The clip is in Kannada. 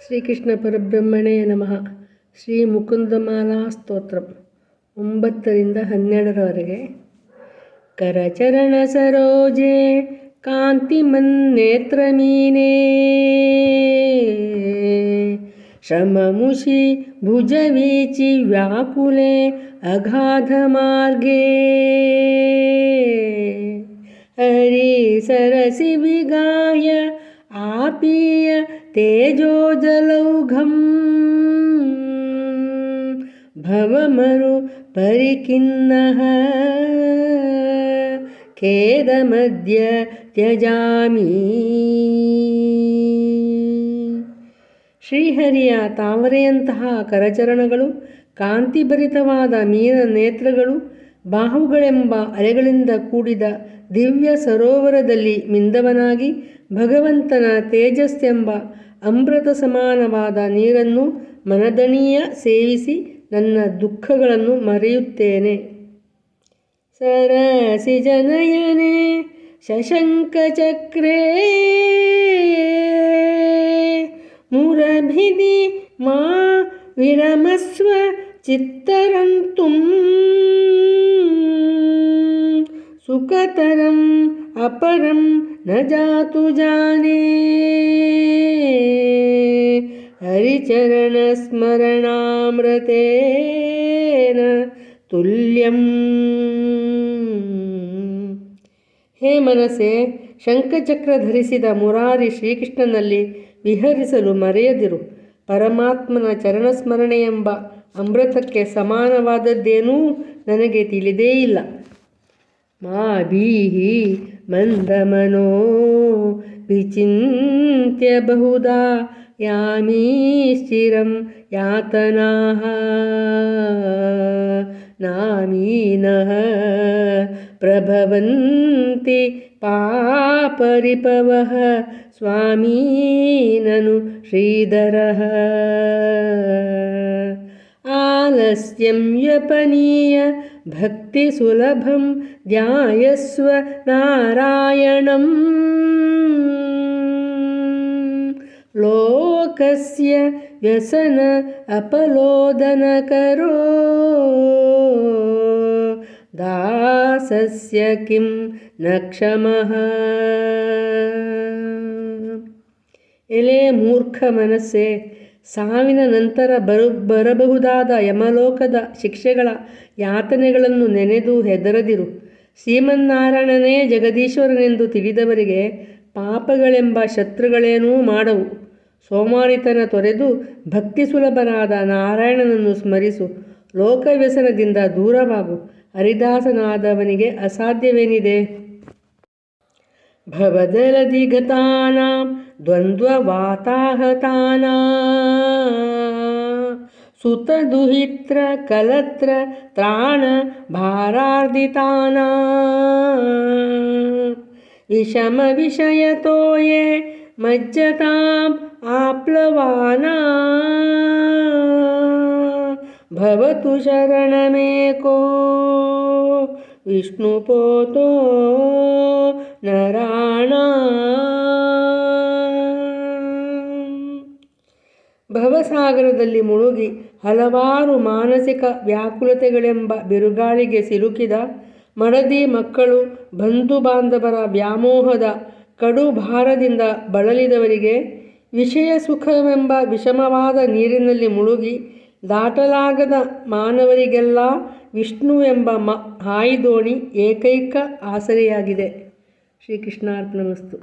ശ്രീകൃഷ്ണ ಪರಬ್ರಹ್ಮಣೇ ನಮಃ ಶ್ರೀ ಮುಕುಂದಮಾಲಾ ಸ್ತೋತ್ರಂ ಒಂಬತ್ತರಿಂದ ಹನ್ನೆರಡರವರೆಗೆ ಕರಚರಣ ಸರೋಜೆ ಕಾಂತಿ ಮನ್ನೇತ್ರ ಮೀನೇ ಶಮಮುಷಿ ಭುಜವೀಚಿ ವ್ಯಾಕುಲೆ ಅಗಾಧ ಮಾರ್ಗೇ ಹರಿ ಸರಸಿ ವಿಗಾಯ ಆಪೀಯ तेजोजलौघं भवमरु परिखिन्नः ಖೇದಮದ್ಯ ತ್ಯಜಾಮಿ ಶ್ರೀಹರಿಯ ತಾವರೆಯಂತಹ ಕರಚರಣಗಳು ಕಾಂತಿಭರಿತವಾದ ಮೀನ ನೇತ್ರಗಳು ಬಾಹುಗಳೆಂಬ ಅಲೆಗಳಿಂದ ಕೂಡಿದ ದಿವ್ಯ ಸರೋವರದಲ್ಲಿ ಮಿಂದವನಾಗಿ ಭಗವಂತನ ತೇಜಸ್ಸೆಂಬ ಅಮೃತ ಸಮಾನವಾದ ನೀರನ್ನು ಮನದಣಿಯ ಸೇವಿಸಿ ನನ್ನ ದುಃಖಗಳನ್ನು ಮರೆಯುತ್ತೇನೆ. ಸರಸಿ ಜನಯನೆ ಶಶಂಕಚಕ್ರೇ ಮುರಭಿದಿ ಮಾ ವಿರಮಸ್ವ ಚಿತ್ತರಂತು ಸುಖತರಂ ಅಪರಂ ನ ಜಾತು ಜಾನೇ ಹರಿಚರಣಸ್ಮರಣಾಮೃತೇನ ತುಲ್ಯಂ ಹೇ ಮನಸ್ಸೆ, ಶಂಖಚಕ್ರ ಧರಿಸಿದ ಮುರಾರಿ ಶ್ರೀಕೃಷ್ಣನಲ್ಲಿ ವಿಹರಿಸಲು ಮರೆಯದಿರು. ಪರಮಾತ್ಮನ ಚರಣಸ್ಮರಣೆ ಎಂಬ ಅಮೃತಕ್ಕೆ ಸಮಾನವಾದದ್ದೇನೂ ನನಗೆ ತಿಳಿದೇ ಇಲ್ಲ. माभिः मन्दमनो विचिन्त्य बहुधा यामीश्चिरं यातनाः। नामीनः प्रभवन्ति पापरिपवः स्वामी ननु श्रीधरः। आलस्यं व्यपनीय ಭಕ್ತಿಸುಲಭಂ ಧ್ಯಾಯಸ್ವ ನಾರಾಯಣಂ. ಲೋಕಸ್ಯ ವ್ಯಸನ ಅಪಲೋದನಕರೋ. ದಾಸಸ್ಯ ಕಿಂ ನ ಕ್ಷಮಃ. ಎಲೆ ಮೂರ್ಖ ಸಾವಿನ ನಂತರ ಬರು, ಬರಬಹುದಾದ ಯಮಲೋಕದ ಶಿಕ್ಷೆಗಳ ಯಾತನೆಗಳನ್ನು ನೆನೆದು ಹೆದರದಿರು. ಶ್ರೀಮನ್ನಾರಾಯಣನೇ ಜಗದೀಶ್ವರನೆಂದು ತಿಳಿದವರಿಗೆ ಪಾಪಗಳೆಂಬ ಶತ್ರುಗಳೇನೂ ಮಾಡವು. ಸೋಮಾರಿತನ ತೊರೆದು ಭಕ್ತಿ ಸುಲಭನಾದ ನಾರಾಯಣನನ್ನು ಸ್ಮರಿಸು. ಲೋಕವ್ಯಸನದಿಂದ ದೂರವಾಗು. ಹರಿದಾಸನಾದವನಿಗೆ ಅಸಾಧ್ಯವೇನಿದೆ? भवदलधिगतानां द्वन्द्ववाताहताना। सुतदुहित्र कलत्र त्राणभारार्दिताना। विषमविषयतो ये मज्जताम् आप्लवाना। भवतु शरणमेको। विष्णुपोतो नरा ಭವಸಾಗರದಲ್ಲಿ ಮುಳುಗಿ ಹಲವಾರು ಮಾನಸಿಕ ವ್ಯಾಕುಲತೆಗಳೆಂಬ ಬಿರುಗಾಳಿಗೆ ಸಿಲುಕಿದ ಮಡದಿ ಮಕ್ಕಳು ಬಂಧು ಬಾಂಧವರ ವ್ಯಾಮೋಹದ ಕಡು ಭಾರದಿಂದ ಬಳಲಿದವರಿಗೆ ವಿಷಯ ಸುಖವೆಂಬ ವಿಷಮವಾದ ನೀರಿನಲ್ಲಿ ಮುಳುಗಿ ದಾಟಲಾಗದ ಮಾನವರಿಗೆಲ್ಲ ವಿಷ್ಣು ಎಂಬ ಮ ಹಾಯಿದೋಣಿ ಏಕೈಕ ಆಸರೆಯಾಗಿದೆ. ಶ್ರೀಕೃಷ್ಣಾರ್ಪಣಮಸ್ತು